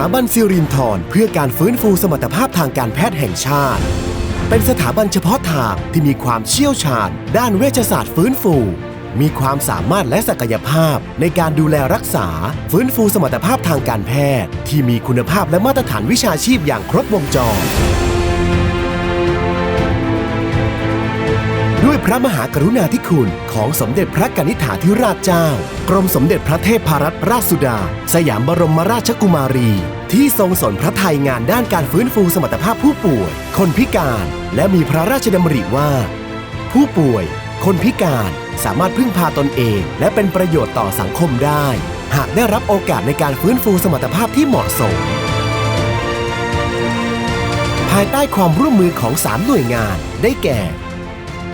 ถาบันซิรินทรเพื่อการฟื้นฟูสมรรถภาพทางการแพทย์แห่งชาติ เป็นสถาบันเฉพาะทางที่มีความเชี่ยวชาญ ด้านเวชศาสตร์ฟื้นฟู มีความสามารถและศักยภาพในการดูแลรักษา ฟื้นฟูสมรรถภาพทางการแพทย์ ที่มีคุณภาพและมาตรฐานวิชาชีพอย่างครบวงจร พระมหากรุณาธิคุณของสมเด็จพระกนิษฐาธิราชเจ้า กรมสมเด็จพระเทพรัตนราชสุดา สยามบรมราชกุมารี ที่ทรงสนพระไทยงานด้านการฟื้นฟูสมรรถภาพผู้ป่วย คนพิการ และมีพระราชดำริว่า ผู้ป่วย คนพิการสามารถพึ่งพาตนเอง และเป็นประโยชน์ต่อสังคมได้ หากได้รับโอกาสในการฟื้นฟูสมรรถภาพที่เหมาะสม ภายใต้ความร่วมมือของ 3 หน่วยงานได้แก่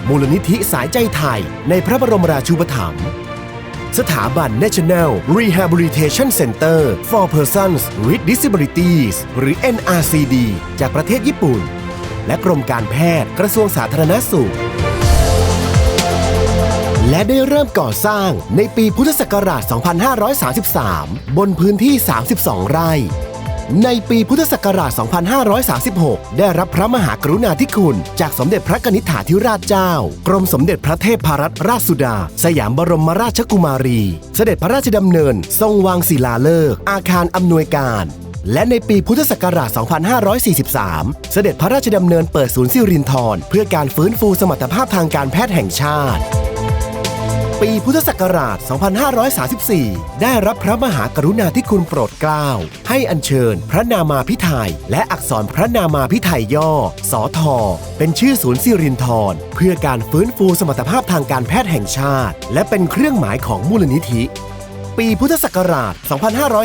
มูลนิธิสายใจไทย ในพระบรมราชูปถัมภ์สถาบัน National Rehabilitation Center for Persons with Disabilities หรือ NRCD จากประเทศญี่ปุ่น และกรมการแพทย์กระทรวงสาธารณสุข และได้เริ่มก่อสร้างในปีพุทธศักราช 2533 บนพื้นที่ 32 ไร่ ในปีพุทธศักราช 2536 ได้รับพระมหากรุณาธิคุณ จากสมเด็จพระกนิษฐาธิราชเจ้า กรมสมเด็จพระเทพรัตนราชสุดา สยามบรมราชกุมารี เสด็จพระราชดำเนิน ทรงวางศิลาฤกษ์อาคารอำนวยการและในปีพุทธศักราช 2543 เสด็จพระราชดำเนินเปิดศูนย์สิรินธรเพื่อการฟื้นฟูสมรรถภาพทางการแพทย์แห่งชาติ ปีพุทธศักราช 2534 ได้รับพระมหากรุณาธิคุณโปรดเกล้า ให้อัญเชิญพระนามาพิไทยและอักษรพระนามาพิไทยย่อ สอทอ เป็นชื่อศูนย์สิรินธรเพื่อการฟื้นฟูสมรรถภาพทางการแพทย์แห่งชาติ และเป็นเครื่องหมายของมูลนิธิ ปีพุทธศักราช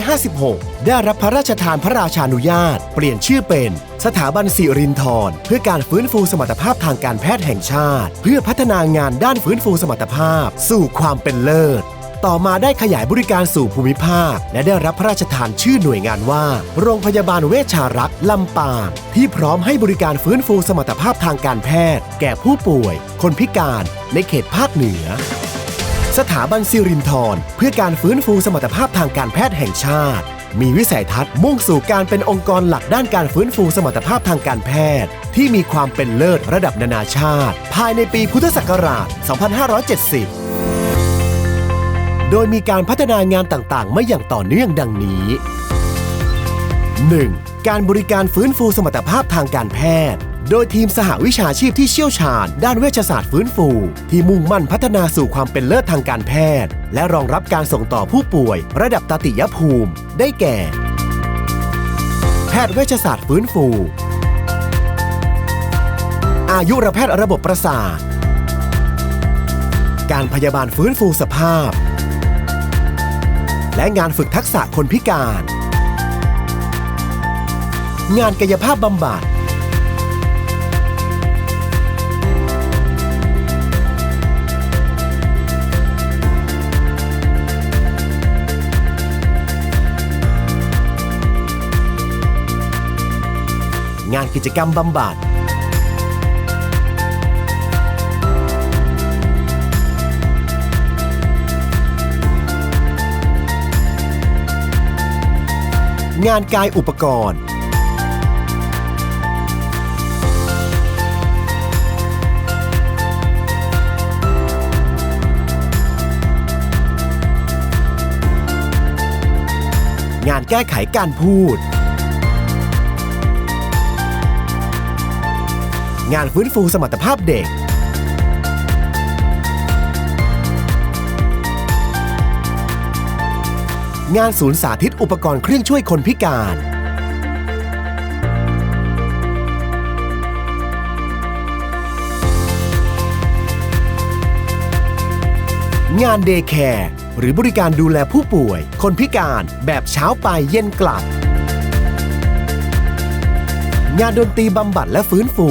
2556 ได้รับพระราชทานพระราชานุญาต เปลี่ยนชื่อเป็น สถาบันสิรินธรเพื่อการฟื้นฟูสมรรถภาพทางการแพทย์แห่งชาติ เพื่อพัฒนางานด้านฟื้นฟูสมรรถภาพ สู่ความเป็นเลิศต่อมาได้ขยายบริการสู่ภูมิภาค และได้รับพระราชทานชื่อหน่วยงานว่า โรงพยาบาลเวชชารักษ์ลำปางที่พร้อมให้บริการฟื้นฟูสมรรถภาพทางการแพทย์ แก่ผู้ป่วย คนพิการในเขตภาคเหนือ สถาบันซิรินทรเพื่อการฟื้นฟูสมรรถภาพทางการแพทย์แห่งชาติ มีวิสัยทัศน์มุ่งสู่การเป็นองค์กรหลักด้านการฟื้นฟูสมรรถภาพทางการแพทย์ ที่มีความเป็นเลิศระดับนานาชาติ ภายในปีพุทธศักราช 2570 โดยมีการพัฒนางานต่างๆไม่อย่างต่อเนื่องดังนี้ 1. การบริการฟื้นฟูสมรรถภาพทางการแพทย์ โดยทีมสหวิชาชีพที่เชี่ยวชาญ ด้านเวชศาสตร์ฟื้นฟู ที่มุ่งมั่นพัฒนาสู่ความเป็นเลิศทางการแพทย์ และรองรับการส่งต่อผู้ป่วย ระดับตติยภูมิ ได้แก่ แพทย์เวชศาสตร์ฟื้นฟู อายุรแพทย์ระบบประสาท การพยาบาลฟื้นฟูสภาพ และงานฝึกทักษะคนพิการ งานกายภาพบำบัด งานกิจกรรมบำบัดงานกายอุปกรณ์ งานแก้ไขการพูด งานฟื้นฟูสมรรถภาพเด็ก งานศูนย์สาธิตอุปกรณ์เครื่องช่วยคนพิการ งานเดย์แคร์หรือบริการดูแลผู้ป่วย คนพิการแบบเช้าไปเย็นกลับ งานดนตรีบำบัดและฟื้นฟู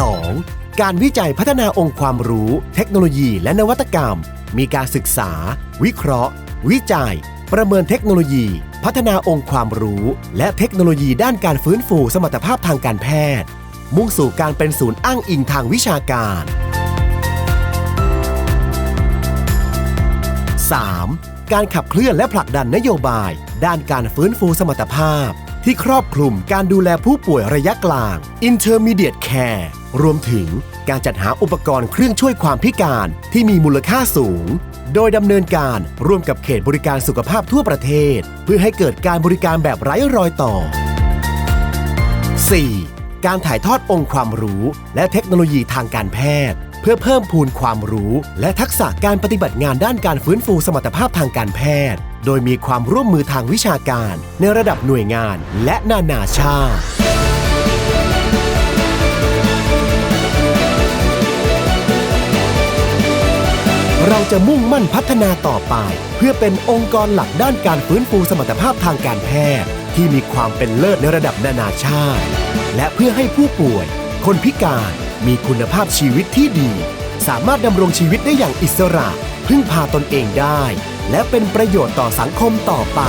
2. การวิจัยพัฒนาองค์ความรู้ เทคโนโลยีและนวัตกรรม มีการศึกษา วิเคราะห์ วิจัย ประเมินเทคโนโลยี พัฒนาองค์ความรู้ และเทคโนโลยีด้านการฟื้นฟูสมรรถภาพทางการแพทย์ มุ่งสู่การเป็นศูนย์อ้างอิงทางวิชาการ 3. การขับเคลื่อนและผลักดันนโยบาย ด้านการฟื้นฟูสมรรถภาพ ที่ครอบคลุมการดูแลผู้ป่วยระยะกลาง Intermediate Care รวมถึงการจัดหาอุปกรณ์เครื่องช่วยความพิการที่มีมูลค่าสูง โดยดำเนินการร่วมกับเขตบริการสุขภาพทั่วประเทศ เพื่อให้เกิดการบริการแบบไร้รอยต่อ 4. การถ่ายทอดองค์ความรู้และเทคโนโลยีทางการแพทย์ เพื่อเพิ่มพูนความรู้และทักษะการปฏิบัติงานด้านการฟื้นฟูสมรรถภาพทางการแพทย์ โดยมีความร่วมมือทางวิชาการ ในระดับหน่วยงานและนานาชาติ เราจะมุ่งมั่นพัฒนาต่อไป เพื่อเป็นองค์กรหลักด้านการฟื้นฟูสมรรถภาพทางการแพทย์ ที่มีความเป็นเลิศในระดับนานาชาติ และเพื่อให้ผู้ป่วย คนพิการมีคุณภาพชีวิตที่ดี สามารถดำรงชีวิตได้อย่างอิสระ พึ่งพาตนเองได้ และเป็นประโยชน์ต่อสังคมต่อไป